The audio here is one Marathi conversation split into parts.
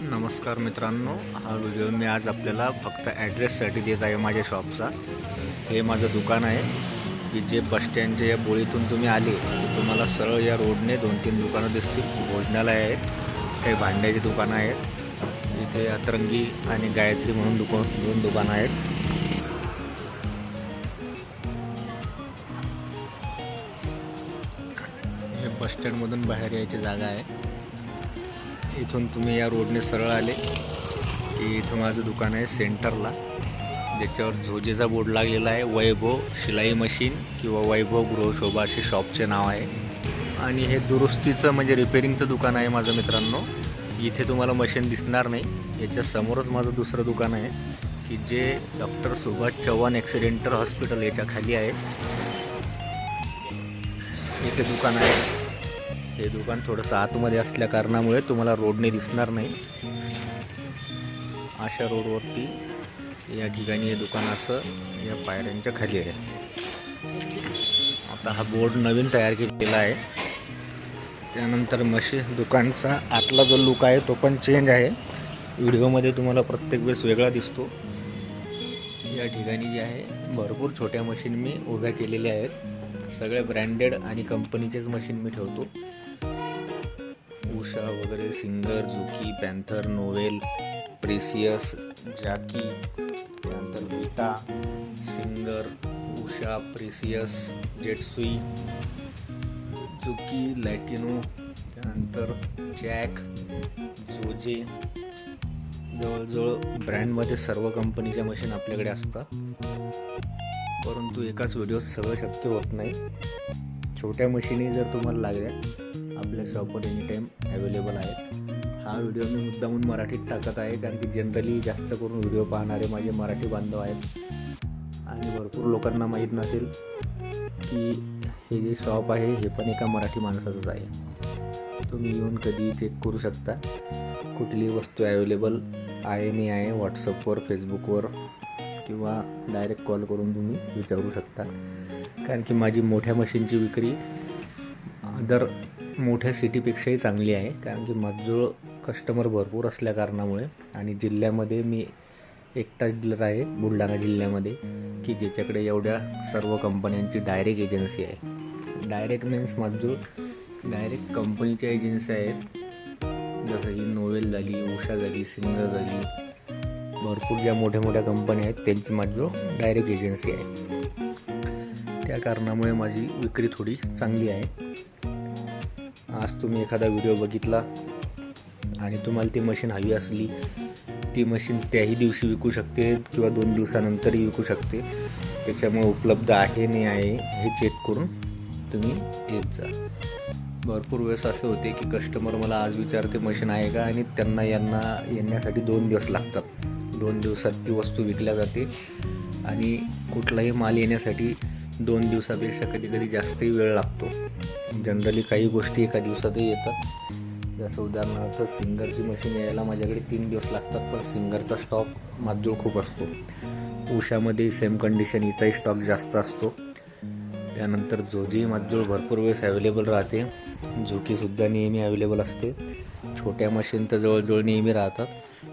नमस्कार मित्रांनो हा व्हिडिओ मी आज आपल्याला फक्त ॲड्रेससाठी देत आहे माझ्या शॉपचा हे माझं दुकान आहे की जे बस स्टँडच्या या बोळीतून तुम्ही आले तुम्हाला सरळ या रोडने दोन तीन दुकानं दिसतील. भोजनालय आहेत काही भांड्याची दुकानं आहेत इथे अतरंगी आणि गायत्री म्हणून दुकान दोन दुकानं आहेत. हे बस स्टँडमधून बाहेर यायची जागा आहे. इथून तुम्ही या रोडने सरळ आले. की इथं माझं दुकान आहे सेंटरला. ज्याच्यावर झोजेचा बोर्ड लागलेला आहे वैभव शिलाई मशीन किंवा वैभव गृहशोभा असे शॉपचे नाव आहे. आणि हे दुरुस्तीचं म्हणजे रिपेरिंगचं दुकान आहे माझं मित्रांनो. इथे तुम्हाला मशीन दिसणार नाही. याच्यासमोरच माझं दुसरं दुकान आहे की जे doctor Subhash Chavan accidental hospital याच्या खाली आहे. इथे दुकान आहे. हे दुकान थोडंसं आतमध्ये असल्या कारणामुळे तुम्हाला रोडने दिसणार नाही. अशा रोडवरती या ठिकाणी हे दुकान असं या पायऱ्यांच्या खाली आहे. आता हा बोर्ड नवीन तयार केलेला आहे. त्यानंतर मशीन दुकानचा आतला जो लुक आहे तो पण चेंज आहे. व्हिडिओमध्ये तुम्हाला प्रत्येक वेळेस वेगळा दिसतो. या ठिकाणी जे आहे भरपूर छोट्या मशीन मी उभ्या केलेल्या आहेत. सगळे ब्रँडेड आणि कंपनीचेच मशीन मी ठेवतो. उषा वगैरे सिंगर झुकी पॅन्थर नोवेल प्रिसियस जॅकी त्यानंतर विटा सिंगर उषा प्रिसियस जेटसुई झुकी लॅटिनो त्यानंतर जॅक जोजे जवळजवळ ब्रँडमध्ये सर्व कंपनीच्या मशीन आपल्याकडे असतात. परंतु एकाच व्हिडिओत सगळं शक्य होत नाही. छोट्या मशीनी जर तुम्हाला लागल्या आपल्या शॉपवर एनी टाईम अवेलेबल आहेत. हा व्हिडिओ मी मुद्दामून मराठीत टाकत आहे कारण की जनरली जास्त करून व्हिडिओ पाहणारे माझे मराठी बांधव आहेत. आणि भरपूर लोकांना माहीत नसेल की हे जे शॉप आहे हे पण एका मराठी माणसाचंच आहे. तुम्ही येऊन कधी चेक करू शकता. कुठली वस्तू अवेलेबल आहे नाही आहे व्हॉट्सअपवर फेसबुकवर किंवा डायरेक्ट कॉल करून तुम्ही विचारू शकता. कारण की माझी मोठ्या मशीनची विक्री दर मोठ्या सिटीपेक्षाही चांगली आहे. कारण की माझं कस्टमर भरपूर असल्या कारणामुळे आणि जिल्ह्यामध्ये मी एकटाच डीलर आहे बुलढाणा जिल्ह्यामध्ये की ज्याच्याकडे एवढ्या सर्व कंपन्यांची डायरेक्ट एजन्सी आहे. डायरेक्ट मीन्स माझं डायरेक्ट कंपनीच्या एजन्सी आहेत. जसं की नोवेल झाली उषा झाली सिंगर झाली भरपूर ज्या मोठ्या मोठ्या कंपन्या आहेत त्यांची माझं डायरेक्ट एजन्सी आहे. त्या कारणामुळे माझी विक्री थोडी चांगली आहे. आज तुम्ही एखादा व्हिडिओ बघितला आणि तुम्हाला ती मशीन हवी असली ती मशीन त्याही दिवशी विकू शकते किंवा दोन दिवसानंतरही विकू शकते. त्याच्यामुळे उपलब्ध आहे नाही आहे हे चेक करून तुम्ही येत जा. भरपूर वेळेस असे होते की कस्टमर मला आज विचारते मशीन आहे का? आणि त्यांना यांना येण्यासाठी दोन दिवस लागतात. दोन दिवसात ती वस्तू विकल्या जाते. आणि कुठलाही माल येण्यासाठी दोन दिवसापेक्षा कधी कधी जास्तही वेळ लागतो. जनरली काही गोष्टी एका दिवसातही येतात. जसं उदाहरणार्थ सिंगरची मशीन यायला माझ्याकडे तीन दिवस लागतात पण सिंगरचा स्टॉक माजूळ खूप असतो. उषामध्ये सेम कंडिशन इथंही स्टॉक जास्त असतो. त्यानंतर जोजी माजूळ भरपूर वेळेस अवेलेबल राहते. झुकीसुद्धा नेहमी अवेलेबल असते. छोट्या मशीन तर जवळजवळ नेहमी राहतात.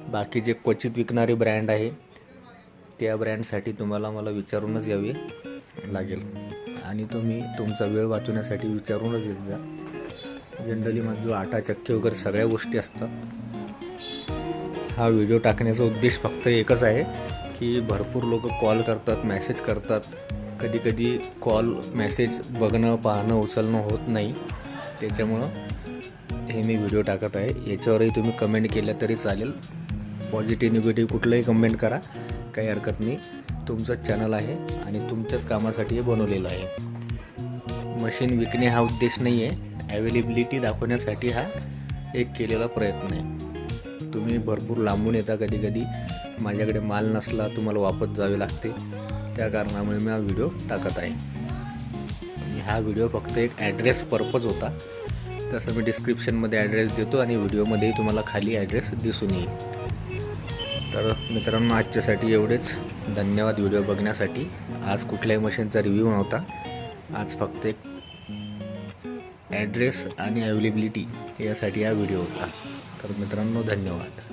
बाकी जे क्वचित विकणारे ब्रँड आहे त्या ब्रँडसाठी तुम्हाला मला विचारूनच यावे लागेल. आणि तुम्ही तुमचा वेळ वाचवण्यासाठी विचारूनच येत जा. जनरली माझं आटा चक्की वगैरे सगळ्या गोष्टी असतात हा व्हिडिओ टाकण्याचा उद्देश फक्त एकच आहे की भरपूर लोक कॉल करतात मेसेज करतात. कधी कधी कॉल मेसेज बघणं पाहणं उचलणं होत नाही. त्याच्यामुळं हे मी व्हिडिओ टाकत आहे. याच्यावरही तुम्ही कमेंट केल्या तरी चालेल. पॉझिटिव्ह निगेटिव्ह कुठलंही कमेंट करा. काही हरकत नाही. तुमचंच चॅनल आहे आणि तुमच्याच कामासाठी हे बनवलेलं आहे. मशीन विकणे हा उद्देश नाही आहे ॲवेलेबिलिटी दाखवण्यासाठी हा एक केलेला प्रयत्न आहे. तुम्ही भरपूर लांबून येता कधी कधी. माझ्याकडे माल नसला तुम्हाला वापस जावे लागते. त्या कारणामुळे मी हा व्हिडिओ टाकत आहे. हा व्हिडिओ फक्त एक ॲड्रेस पर्पज होता. तसं मी डिस्क्रिप्शनमध्ये ॲड्रेस देतो आणि व्हिडिओमध्येही तुम्हाला खाली ॲड्रेस दिसून येईल. तर मित्रांनो आजच्यासाठी एवढेच. धन्यवाद व्हिडिओ बघण्यासाठी. आज कुठल्याही मशीनचा रिव्ह्यू नव्हता. आज फक्त एक ॲड्रेस आणि अवेलेबिलिटी यासाठी हा व्हिडिओ होता. तर तर मित्रांनो धन्यवाद.